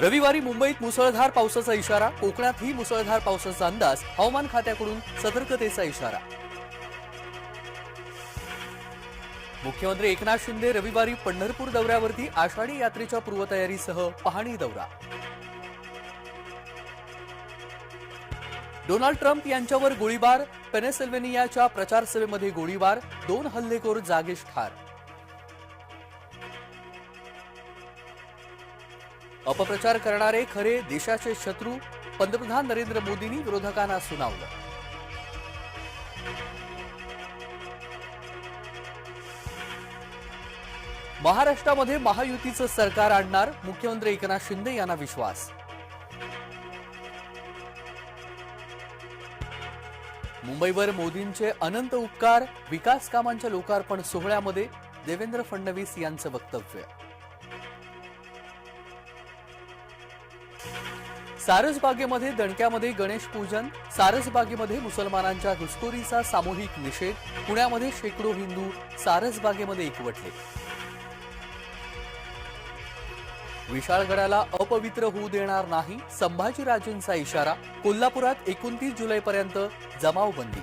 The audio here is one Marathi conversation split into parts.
रविवारी मुंबईत मुसळधार पावसाचा इशारा कोकणातही मुसळधार पावसाचा अंदाज हवामान खात्याकडून सतर्कतेचा इशारा. मुख्यमंत्री एकनाथ शिंदे रविवारी पंढरपूर दौऱ्यावरती आषाढी यात्रेच्या पूर्वतयारीसह पाहणी दौरा. डोनाल्ड ट्रम्प यांच्यावर गोळीबार पेनेसिल्व्हेनियाच्या प्रचारसभेमध्ये गोळीबार दोन हल्लेखोर जागीच ठार. अपप्रचार करणारे खरे देशाचे शत्रू पंतप्रधान नरेंद्र मोदींनी विरोधकांना सुनावलं. महाराष्ट्रामध्ये महायुतीचं सरकार आणणार मुख्यमंत्री एकनाथ शिंदे यांना विश्वास. मुंबईवर मोदींचे अनंत उपकार विकास कामांच्या लोकार्पण सोहळ्यामध्ये देवेंद्र फडणवीस यांचं वक्तव्य. सारसबागेमध्ये दणक्यामध्ये गणेश पूजन सारसबागेमध्ये मुसलमानांच्या घुसखोरीचा सामूहिक निषेध पुण्यामध्ये शेकडो हिंदू सारसबागेमध्ये एकवटले. विशाळगडाला अपवित्र होऊ देणार नाही संभाजीराजेंचा इशारा कोल्हापुरात एकोणतीस जुलैपर्यंत जमावबंदी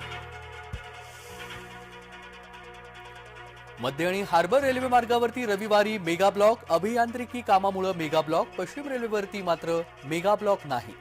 मध्य आणि हार्बर रेल्वे मार्गावरती रविवारी मेगा ब्लॉक. अभियांत्रिकी कामामुळे मेगा ब्लॉक. पश्चिम रेल्वेवरती मात्र मेगा ब्लॉक नाही.